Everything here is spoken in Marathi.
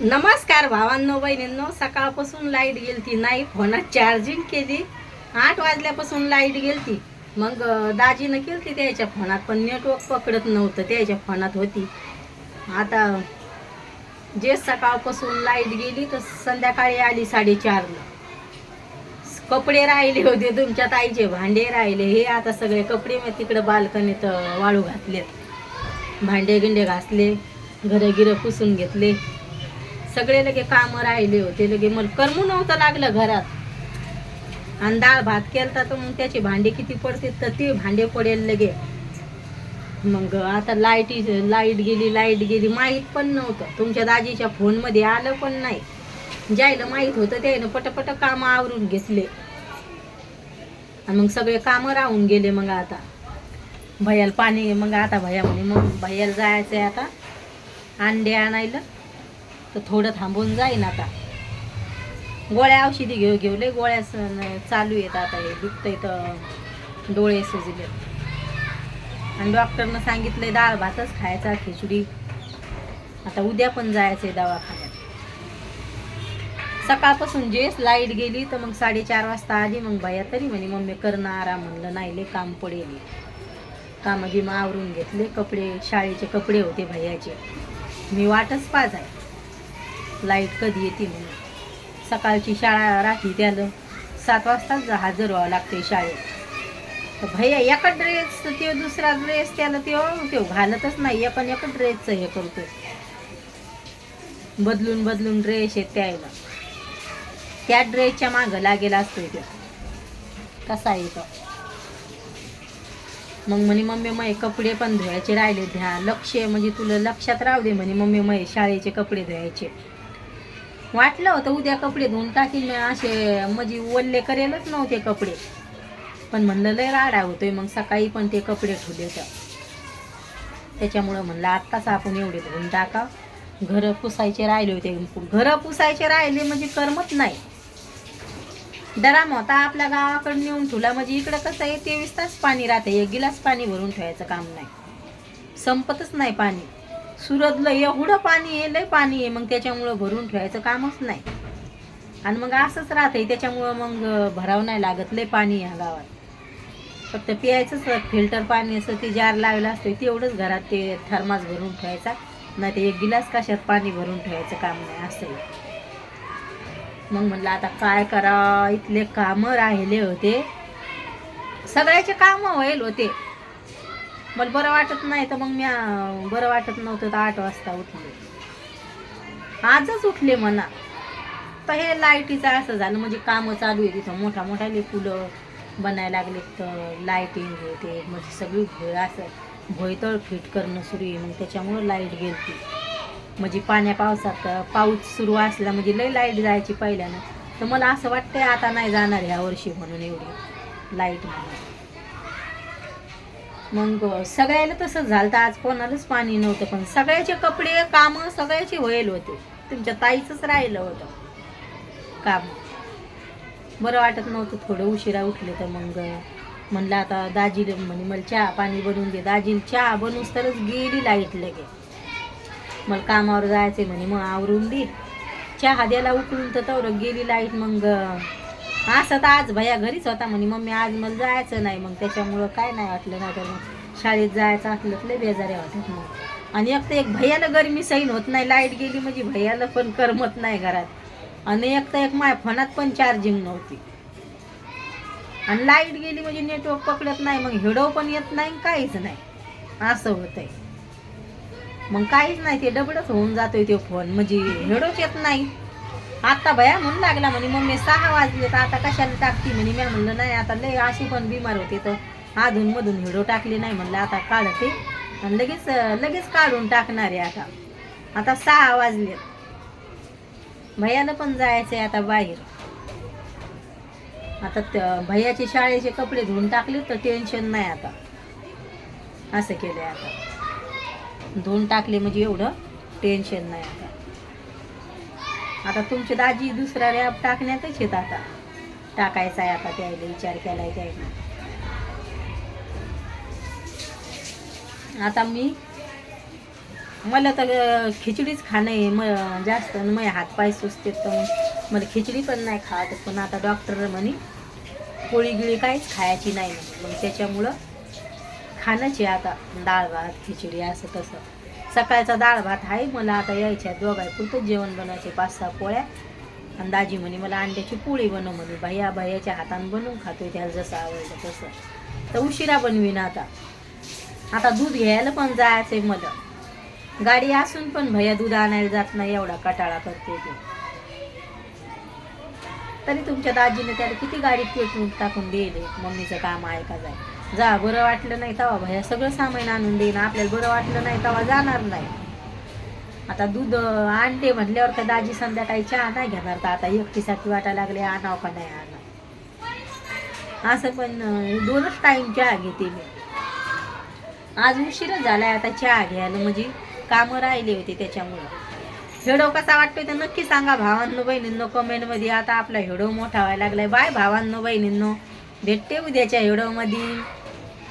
नमस्कार भावांनो बहिणींनो सकाळपासून लाइट गेलती नाही फोनात चार्जिंग केली. आठ वाजल्यापासून लाइट गेलती. मग दाजीनं केलती त्याच्या फोनात पण नेटवर्क पकडत नव्हतं त्याच्या फोनात होती. आता जे सकाळपासून लाइट गेली तर संध्याकाळी आली साडेचारला. कपडे राहिले होते तुमच्या ताईचे भांडे राहिले. हे आता सगळे कपडे मी तिकडं बाल्कनीत वाळू घातलेत. भांडे गिंडे घासले घरं गिरं पुसून घेतले. सगळे लगे कामं राहिले होते लगे मला करमू नव्हतं लागलं घरात. आणि डाळ भात केलता तर मग त्याचे भांडे किती पडते तर ते भांडे पडेल लगे. मग आता लाईटी लाइट गेली लाइट गेली माहीत पण नव्हतं. तुमच्या दाजीच्या फोनमध्ये आलं पण नाही. ज्यायला माहीत होतं त्यानं पटपट कामं आवरून घेतले. आणि मग सगळे कामं राहून गेले मग आता. भैयाला पाणी मग आता भैया म्हणे मग भैयाला जायचं आहे आता. अंडे आणायला. तर थोडं थांबून जाईन आता. गोळ्या औषधी घेऊ घेऊ. लय गोळ्या स- चालू आहेत आता हे. दुखतंय तर डोळे सुजले आणि डॉक्टरनं सांगितलंय डाळ भातच खायचा खिचडी. आता उद्या पण जायचंय दवाखान्यात. सकाळपासून जेस लाइट गेली तर मग साडेचार वाजता आली. मग भैया तरी म्हणे मम्मी करणं आराम म्हणलं नाही लय काम पडेल. कामं गिमं आवरून घेतले कपडे शाळेचे कपडे होते भैयाचे. मी वाटच पाच आहे लाइट कधी येते म्हणून. सकाळची शाळा राखी त्याला सात वाजताच हजर व्हावं लागते शाळेत. तर भैया एका ड्रेस ते दुसरा ड्रेस त्याला ते ते घालतच नाही आपण एका ड्रेसचं हे करतोय. बदलून बदलून ड्रेस येत त्याला त्या ड्रेसच्या मागं लागेल असतोय तो कसा आहे तो? मग म्हणे मम्मी मय कपडे पण धुवायचे राहिले. ध्या लक्ष म्हणजे तुला लक्षात राहू दे म्हणे मम्मी मय शाळेचे कपडे धुवायचे. वाटलं होतं उद्या कपडे धुवून टाकीन. मी असे म्हणजे ओल्ले करेलच नव्हते कपडे. पण म्हणलं लय राडा होतोय मग सकाळी पण ते कपडे ठेवले होते. त्याच्यामुळं म्हणलं आत्ताच आपण एवढे धुवून टाका. घरं पुसायचे राहिले होते. घरं पुसायचे राहिले म्हणजे करमत नाही. डराम होता आपल्या गावाकडे नेऊन ठेवला म्हणजे इकडं कसं आहे तेवीस तास पाणी राहते. एक गिलास पाणी भरून ठेवायचं काम नाही. संपतच नाही पाणी. सुरतला एवढं पाणी आहे लय पाणी आहे मग त्याच्यामुळं भरून ठेवायचं कामच नाही. आणि मग असंच राहतंय त्याच्यामुळं मग भराव नाही लागत लय पाणी ह्या गावात. फक्त प्यायचंच फिल्टर पाणी असं ते जार लावलं असतं तेवढंच घरात ते थर्मास भरून ठेवायचा. नाही ते एक गिलास कशात पाणी भरून ठेवायचं काम नाही असं मग म्हणलं आता काय करा इथले कामं राहिले होते. सगळ्याचे कामं होईल होते. मला बरं वाटत नाही तर मग मी बरं वाटत नव्हतं तर आठ वाजता उठले. आजच उठले म्हणा तर हे लाईटीचं असं झालं म्हणजे कामं चालू आहे तिथं मोठा मोठाले फुलं बनायला लागले तर लाईटिंग हे ते म्हणजे सगळी भोय असं भोयतळ फिट करणं सुरू आहे मग त्याच्यामुळं लाइट गेलती. म्हणजे पाण्या पावसात पाऊस सुरू असला म्हणजे लई लाइट जायची पहिल्यानं तर मला असं वाटतंय आता नाही जाणार ह्या वर्षी म्हणून एवढी लाइट म्हणून. मग सगळ्याला तसं झालं. तर आज कोणालाच पाणी नव्हतं पण सगळ्याचे कपडे कामं सगळ्याचे व्हायला होते. तुमच्या ताईचंच राहिलं होतं. काम. बरं वाटत नव्हतं थोडं उशिरा उठले तर मग म्हणलं आता दाजीला म्हणे मला चहा पाणी बनवून दे. दाजीला चहा बनवूस तरच गेली लाइट लगे मला कामावर जायचंय म्हणे मग आवरून दे. चहा द्यायला उकळून तर तेवढं गेली लाइट मग असं तर आज भैया घरीच होता म्हणे मम्मी आज मला जायचं नाही. मग त्याच्यामुळं काय नाही वाटलं नाही तर मग शाळेत जायचं असलं तर लय बेजाऱ्या वाटत मग. आणि एक तर एक भैयाला गरमी सैन होत नाही लाइट गेली म्हणजे भैयाला पण करमत नाही घरात. आणि एक तर एक माझ्या फोनात पण चार्जिंग नव्हती. आणि लाइट गेली म्हणजे नेटवर्क पकडत नाही मग हिडो पण येत नाही काहीच नाही. असं होतंय. मग काहीच नाही ते डबडच होऊन जातोय ते फोन. म्हणजे हिडोच येत नाही. आत्ता भया म्हणून लागला म्हणे मम्मी सहा वाजले तर आता कशाला टाकते? म्हणे मी म्हणलं नाही आता लय अशी पण बिमार होते तर अधून मधून हिडो टाकली नाही म्हणलं आता काढते आणि लगेच लगेच काढून टाकणार आहे आता. आता सहा वाजले भैयाला पण जायचंय आता बाहेर. आता त्या भैयाचे शाळेचे कपडे धुवून टाकले तर टेन्शन नाही आता. असं केलंय आता. धुवून टाकले म्हणजे एवढं टेन्शन नाही आता. आता तुमची दाजी दुसरा रॅप टाकण्यातच येत आता. टाकायचा आहे आता त्याला विचार केलाय त्याला आता मी मला तर खिचडीच खाणं आहे म जास्त आणि हातपाय सुचते तर मग मला खिचडी पण नाही खात पण आता डॉक्टर म्हणे पोळी गिळी काहीच खायची नाही. मग त्याच्यामुळं खाणंच आहे आता डाळ भात खिचडी असं तसं. सकाळचा डाळ भात आहे. मला आता यायच्या दोघाय पुरतंच जेवण बनवायचे पाच सहा पोळ्या. आणि दाजी म्हणे मला अंड्याची पोळी बनव म्हणे. भैया भैयाच्या हातानं बनवून खातोय त्याला जसं आवडलं तसं. तर उशिरा बनवीन आता. आता दूध घ्यायला पण जायचंय मला. गाडी असून पण भैया दूध आणायला जात नाही एवढा कटाळा करते ते. तरी तुमच्या दाजीने त्याला किती गाडीत पेटवून टाकून दिले? मम्मीचं काम आहे का जाय जा बरं वाटलं नाही तेव्हा भैया सगळं सामान आणून देईन आपल्याला बरं वाटलं नाही तेव्हा जाणार नाही. आता दूध आणते म्हटल्यावर का दाजी संध्याकाळी चहा नाही घेणार तर आता एकटीसाठी वाटायला लागले आणावं का नाही आणा असं पण दोनच टाईम चहा घेते मी. आज उशीरच झालाय आता चहा घ्यायला म्हणजे कामं राहिली होती त्याच्यामुळं. हेडो कसा वाटतोय तर नक्की सांगा भावांनो बहिणींनो कमेंटमध्ये आता आपला हेडो मोठा व्हायला लागलाय. बाय भावांनो बहिणींनो. भेटते उद्याच्या हेडोमध्ये